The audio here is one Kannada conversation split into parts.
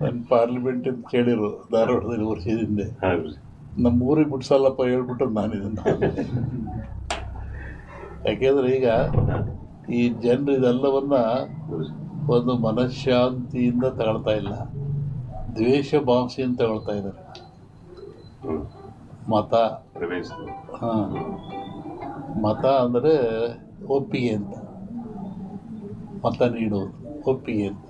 ನನ್ನ ಪಾರ್ಲಿಮೆಂಟ್ ಅಂತ ಕೇಳಿರು ಧಾರವಾಡದಲ್ಲಿ ವರ್ಷದ ಹಿಂದೆ. ನಮ್ಮ ಊರಿಗೆ ಬಿಡ್ಸಲ್ಲಪ್ಪ ಹೇಳ್ಬಿಟ್ಟು ನಾನು ಇದನ್ನು ಯಾಕೆಂದ್ರೆ ಈಗ ಈ ಜನರು ಇದೆಲ್ಲವನ್ನ ಒಂದು ಮನಃಶಾಂತಿಯಿಂದ ತಗೊಳ್ತಾ ಇಲ್ಲ. ದ್ವೇಷ ಭಾವಿಸಿಯಿಂದ ತಗೊಳ್ತಾ ಇದ್ದಾರೆ. ಮತ. ಪ್ರವೇಶ. ಹಾಂ. ಮತ ಅಂದರೆ ಒಪ್ಪಿಗೆ ಅಂತ. ಮತ ನೀಡುವುದು ಒಪ್ಪಿಗೆ ಅಂತ.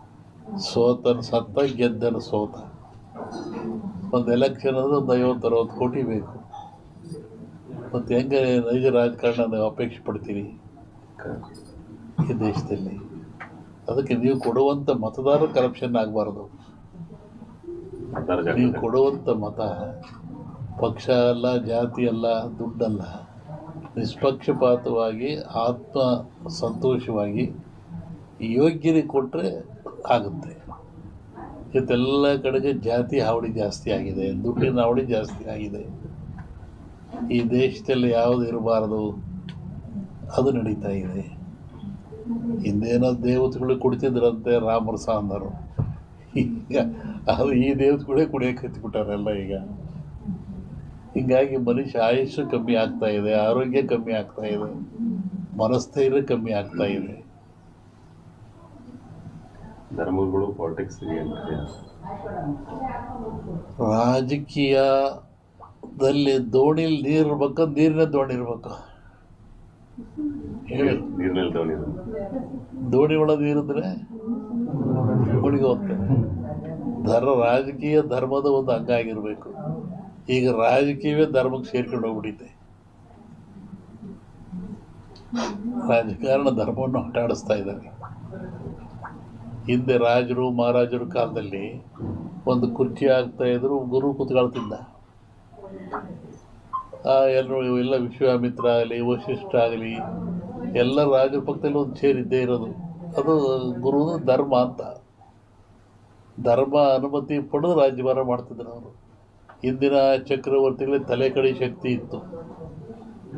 ಸೋತನ ಸತ್ತ ಗೆದ್ದನ ಸೋತ. ಒಂದು ಎಲೆಕ್ಷನ್ ಅಂದ್ರೆ ಒಂದು ಐವತ್ತು ಅರವತ್ತು ಕೋಟಿ ಬೇಕು. ಮತ್ತು ಹೆಂಗೆ ನೈಜ ರಾಜಕಾರಣ ನೀವು ಅಪೇಕ್ಷೆ ಪಡ್ತೀರಿ? ಈ ದೇಶದಲ್ಲಿ. ಅದಕ್ಕೆ ನೀವು ಕೊಡುವಂಥ ಮತದಾರ ಕರಪ್ಷನ್ ಆಗಬಾರ್ದು. ನೀವು ಕೊಡುವಂಥ ಮತ ಪಕ್ಷ ಅಲ್ಲ ಜಾತಿ ಅಲ್ಲ ದುಡ್ಡಲ್ಲ. ನಿಷ್ಪಕ್ಷಪಾತವಾಗಿ ಆತ್ಮ ಸಂತೋಷವಾಗಿ ಯೋಗ್ಯರಿಗೆ ಕೊಟ್ಟರೆ ಆಗುತ್ತೆ. ಇವತ್ತೆಲ್ಲ ಕಡೆಗೆ ಜಾತಿ ಹಾವಳಿ ಜಾಸ್ತಿ ಆಗಿದೆ, ದುಡ್ಡಿನ ಹಾವಳಿ ಜಾಸ್ತಿ ಆಗಿದೆ. ಈ ದೇಶದಲ್ಲಿ ಯಾವುದು ಇರಬಾರದು? ಅದು ನಡೀತಾ ಇದೆ. ಹಿಂದೇನೋ ದೇವತೆಗಳು ಕುಡಿತಿದ್ರಂತೆ ರಾಮರ ಸಾಂದರು. ಈಗ ಅದು ಈ ದೇವತೆಗಳೇ ಕುಡಿಯೋಕೆ ಹತ್ಬಿಟ್ಟಾರೆಲ್ಲ ಈಗ. ಹೀಗಾಗಿ ಮನುಷ್ಯ ಆಯುಷ್ಯ ಕಮ್ಮಿ ಆಗ್ತಾ ಇದೆ, ಆರೋಗ್ಯ ಕಮ್ಮಿ ಆಗ್ತಾ ಇದೆ, ಮನಸ್ಥೈರ್ಯ ಕಮ್ಮಿ ಆಗ್ತಾ ಇದೆ. ಧರ್ಮಗಳು ಪಾಲಿಟಿಕ್ಸ್ ಅಂತ ರಾಜಕೀಯದಲ್ಲಿ ದೋಣಿಲಿ ನೀರು ಇರ್ಬೇಕು ನೀರಿನ ದೋಣಿ ಇರ್ಬೇಕು ಹೇಳಿ ನೀರಿನಲ್ಲಿ ದೋಣಿ. ದೋಣಿ ಒಳಗೆ ನೀರಿದ್ರೆ ಮುಳುಗಿ ಹೋಗ್ತದೆ. ಧರ್ಮ ರಾಜಕೀಯ ಧರ್ಮದ ಒಂದು ಅಂಗ ಆಗಿರಬೇಕು. ಈಗ ರಾಜಕೀಯವೇ ಧರ್ಮಕ್ಕೆ ಸೇರ್ಕೊಂಡು ಹೋಗ್ಬಿಟ್ಟಿದೆ. ರಾಜಕಾರಣ ಧರ್ಮವನ್ನು ಆಟಾಡಿಸ್ತಾ ಇದ್ದಾರೆ. ಹಿಂದೆ ರಾಜರು, ಮಹಾರಾಜರ ಕಾಲದಲ್ಲಿ ಒಂದು ಕುರ್ಚಿ ಆಗ್ತಾ ಇದ್ರು, ಗುರು ಕೂತ್ಕೊಳ್ತಿದ್ದ. ಎಲ್ಲರೂ ಎಲ್ಲ ವಿಶ್ವಾಮಿತ್ರ ಆಗಲಿ ವಶಿಷ್ಠ ಆಗಲಿ, ಎಲ್ಲ ರಾಜರ ಪಕ್ಕದಲ್ಲಿ ಒಂದು ಚೇರ್ ಇದ್ದೇ ಇರೋದು. ಅದು ಗುರು ಧರ್ಮ ಅಂತ. ಧರ್ಮ ಅನುಮತಿ ಪಡೆದು ರಾಜ್ಯಭಾರ ಮಾಡ್ತಿದ್ರು ಅವರು. ಹಿಂದಿನ ಚಕ್ರವರ್ತಿಗಳಿಗೆ ತಲೆ ಕಡಿ ಶಕ್ತಿ ಇತ್ತು.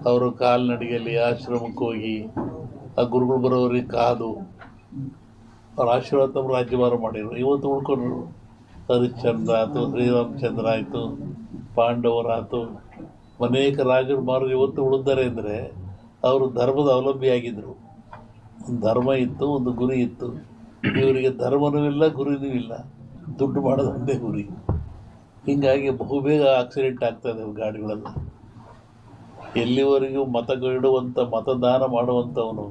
ಅವರು ಕಾಲ್ನಡಿಗೆಯಲ್ಲಿ ಆಶ್ರಮಕ್ಕೆ ಹೋಗಿ ಆ ಗುರುಗಳು ಬರೋರಿಗೆ ಕಾದು ಅವ್ರ ಆಶೀರ್ವಾದ ತಮ್ಮ ರಾಜ್ಯಭಾರ ಮಾಡಿದ್ರು. ಇವತ್ತು ಉಳ್ಕೊಂಡ್ರು ಹರಿಶ್ಚಂದ್ರ ಆಯಿತು, ಶ್ರೀರಾಮಚಂದ್ರ ಆಯಿತು ಪಾಂಡವರಾಯಿತು ಅನೇಕ ರಾಜರು ಮಾರು ಇವತ್ತು ಉಳಿದ್ದಾರೆ ಅಂದರೆ ಅವರು ಧರ್ಮದ ಅವಲಂಬಿಯಾಗಿದ್ದರು ಒಂದು ಧರ್ಮ ಇತ್ತು, ಒಂದು ಗುರಿ ಇತ್ತು. ಇವರಿಗೆ ಧರ್ಮನೂ ಇಲ್ಲ, ಗುರಿನೂ ಇಲ್ಲ. ದುಡ್ಡು ಮಾಡೋದು ಒಂದೇ ಗುರಿ. ಹೀಗಾಗಿ ಬಹುಬೇಗ ಆಕ್ಸಿಡೆಂಟ್ ಆಗ್ತಾ ಇದ್ದಾವೆ ಗಾಡಿಗಳೆಲ್ಲ. ಎಲ್ಲಿವರೆಗೂ ಮತಗಿಡುವಂಥ ಮತದಾನ ಮಾಡುವಂಥವನು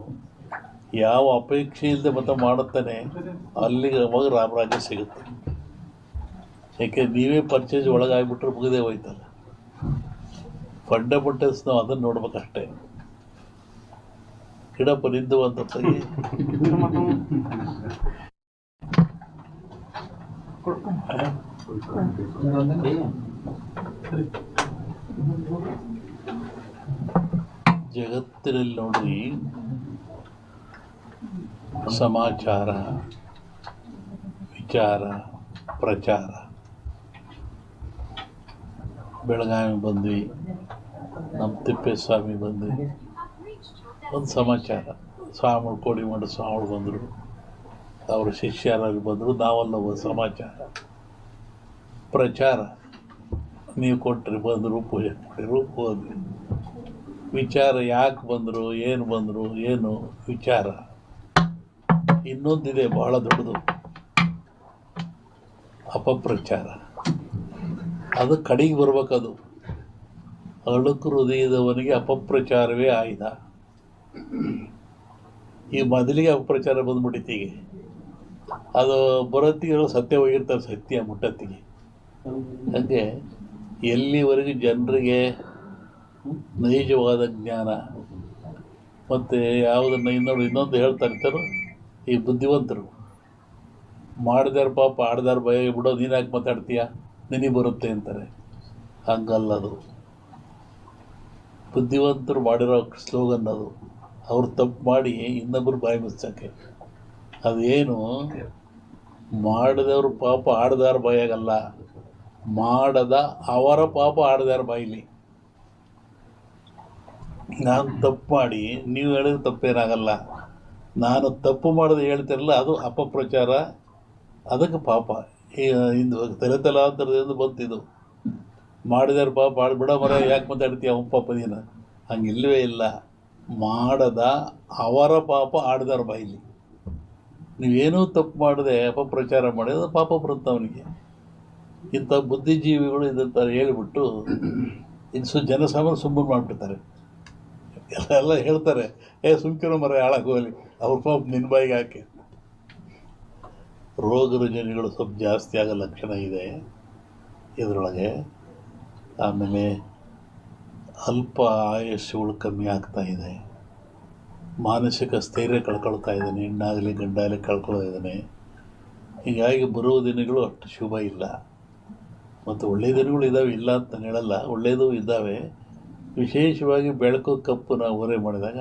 ಯಾವ ಅಪೇಕ್ಷೆ ಇಲ್ಲದೆ ಮತ ಮಾಡುತ್ತಾನೆ ಅಲ್ಲಿಗೆ ಅವಾಗ ರಾಮರಾಜ್ಯ ಸಿಗುತ್ತೆ. ಯಾಕೆ ನೀವೇ ಪರ್ಚೇಸ್ ಒಳಗಾಗ್ಬಿಟ್ರೆ ಮುಗಿದೇ ಹೋಯ್ತಲ್ಲ. ಫಂಡಮೆಂಟಲ್ಸ್ ನಾವು ಅದನ್ನು ನೋಡ್ಬೇಕಷ್ಟೇ. ಗಿಡಪ್ಪ ನಿಂದು ಅಂತ ಜಗತ್ತಿನಲ್ಲಿ ನೋಡ್ರಿ ಸಮಾಚಾರ, ವಿಚಾರ, ಪ್ರಚಾರ. ಬೆಳಗಾವಿ ಬಂದ್ವಿ, ನಮ್ಮ ತಿಪ್ಪೇಸ್ವಾಮಿ ಬಂದ್ವಿ. ಒಂದು ಸಮಾಚಾರ ಸ್ವಾಮಿ ಕೋಡಿ ಮಾಡಿ ಸ್ವಾಮಿ ಬಂದರು. ಅವರ ಶಿಷ್ಯರಾಗಿ ಬಂದರು. ನಾವೆಲ್ಲ ಒಂದು ಸಮಾಚಾರ. ಪ್ರಚಾರ. ನೀವು ಕೊಟ್ಟರೆ ಬಂದರು, ಪೂಜೆ ಮಾಡಿರು ಹೋದ್ವಿ. ವಿಚಾರ ಯಾಕೆ ಬಂದರು, ಏನು ಬಂದರು, ಏನು ವಿಚಾರ? ಇನ್ನೊಂದಿದೆ ಬಹಳ ದೊಡ್ಡದು. ಅಪಪ್ರಚಾರ. ಅದು ಕಡೆಗೆ ಬರ್ಬೇಕದು. ಅಳುಕು ಹೃದಯದವನಿಗೆ ಅಪಪ್ರಚಾರವೇ ಆಯ್ದ. ಈ ಮೊದಲಿಗೆ ಅಪಪ್ರಚಾರ ಬಂದ್ಬಿಟ್ಟಿತ್ತೀಗೆ. ಅದು ಬರತ್ತಿಗೆ ಸತ್ಯ ಹೋಗಿರ್ತಾರೆ ಸತ್ಯ ಮುಟ್ಟತ್ತಿಗೆ. ಹಾಗೆ ಎಲ್ಲಿವರೆಗೂ ಜನರಿಗೆ ನೈಜವಾದ ಜ್ಞಾನ. ಮತ್ತು ಯಾವುದನ್ನು ಇನ್ನೊಂದು ಇನ್ನೊಂದು ಹೇಳ್ತಾ ಇರ್ತಾರೋ ಈ ಬುದ್ಧಿವಂತರು ಮಾಡಿದಾರ ಪಾಪ ಆಡ್ದಾರ ಭಯ ಬಿಡೋ ನೀನು ಯಾಕೆ ಮಾತಾಡ್ತೀಯ? ನಿನಗೆ ಬರುತ್ತೆ ಅಂತಾರೆ. ಹಂಗಲ್ಲ ಅದು. ಬುದ್ಧಿವಂತರು ಮಾಡಿರೋ ಸ್ಲೋಗನ್ ಅದು. ಅವ್ರು ತಪ್ಪು ಮಾಡಿ ಇನ್ನೊಬ್ಬರು ಬಾಯಿ ಮುಚ್ಚಕ್ಕೆ ಅದೇನು? ಮಾಡಿದವ್ರ ಪಾಪ ಆಡ್ದಾರ ಬಾಯಾಗಲ್ಲ ಮಾಡದ ಅವರ ಪಾಪ ಆಡ್ದಾರ ಬಾಯಿಲಿ. ನಾನು ತಪ್ಪು ಮಾಡಿ, ನೀವು ಹೇಳಿದ್ರೆ ತಪ್ಪೇನಾಗಲ್ಲ. ನಾನು ತಪ್ಪು ಮಾಡೋದು ಹೇಳ್ತಿರಲ್ಲ, ಅದು ಅಪಪ್ರಚಾರ. ಅದಕ್ಕೆ ಪಾಪ. ಇಂದು ತಲೆ ತಲಾಂತರದಿಂದ ಬಂತಿದ್ದು ಮಾಡಿದಾರ ಪಾಪ ಬಿಡ ಮರ, ಯಾಕೆ ಮಾತಾಡ್ತೀಯ ಅವನ ಪಾಪ ನೀನು? ಹಂಗಿಲ್ಲವೇ ಇಲ್ಲ. ಮಾಡದ ಅವರ ಪಾಪ ಆಡ್ದಾರ ಬಾಯಿಲಿ ನೀವೇನೂ ತಪ್ಪು ಮಾಡದೆ ಅಪಪ್ರಚಾರ ಮಾಡಿದ್ರೆ ಪಾಪ ಬರುತ್ತೆ ಅವನಿಗೆ. ಇಂಥ ಬುದ್ಧಿಜೀವಿಗಳು ಇದಂತ ಹೇಳಿಬಿಟ್ಟು ಇನ್ನು ಸು ಜನಸಾಮಾನ್ಯ ಸುಮ್ಮನೆ ಮಾಡಿಬಿಡ್ತಾರೆ. ಎಲ್ಲ ಹೇಳ್ತಾರೆ, ಏ ಸುಮ್ಕಿರೋ ಮರ ಹಾಳಾಗೋಲಿ ಅವ್ರ ಪಾಪ ನಿನ್ನ ಬಾಯಿಗೆ ಹಾಕಿ. ರೋಗ ರುಜಿನಗಳು ಸ್ವಲ್ಪ ಜಾಸ್ತಿ ಆಗೋ ಲಕ್ಷಣ ಇದೆ ಇದರೊಳಗೆ. ಆಮೇಲೆ ಅಲ್ಪ ಆಯುಷ್ಯಗಳು ಕಮ್ಮಿ ಆಗ್ತಾ ಇದೆ. ಮಾನಸಿಕ ಸ್ಥೈರ್ಯ ಕಳ್ಕೊಳ್ತಾ ಇದ್ದಾನೆ, ಹೆಣ್ಣಾಗಲಿ ಗಂಡಾಗಲಿ ಕಳ್ಕೊಳ್ತಾ ಇದ್ದಾನೆ. ಹೀಗಾಗಿ ಬರುವ ದಿನಗಳು ಅಷ್ಟು ಶುಭ ಇಲ್ಲ. ಮತ್ತು ಒಳ್ಳೆಯ ದಿನಗಳು ಇದ್ದಾವೆ ಇಲ್ಲ ಅಂತ ಹೇಳಲ್ಲ. ಒಳ್ಳೆಯದು ಇದ್ದಾವೆ. ವಿಶೇಷವಾಗಿ ಬೆಳಕು ಕಪ್ಪು ನಾವು ಓರೆ ಮಾಡಿದಾಗ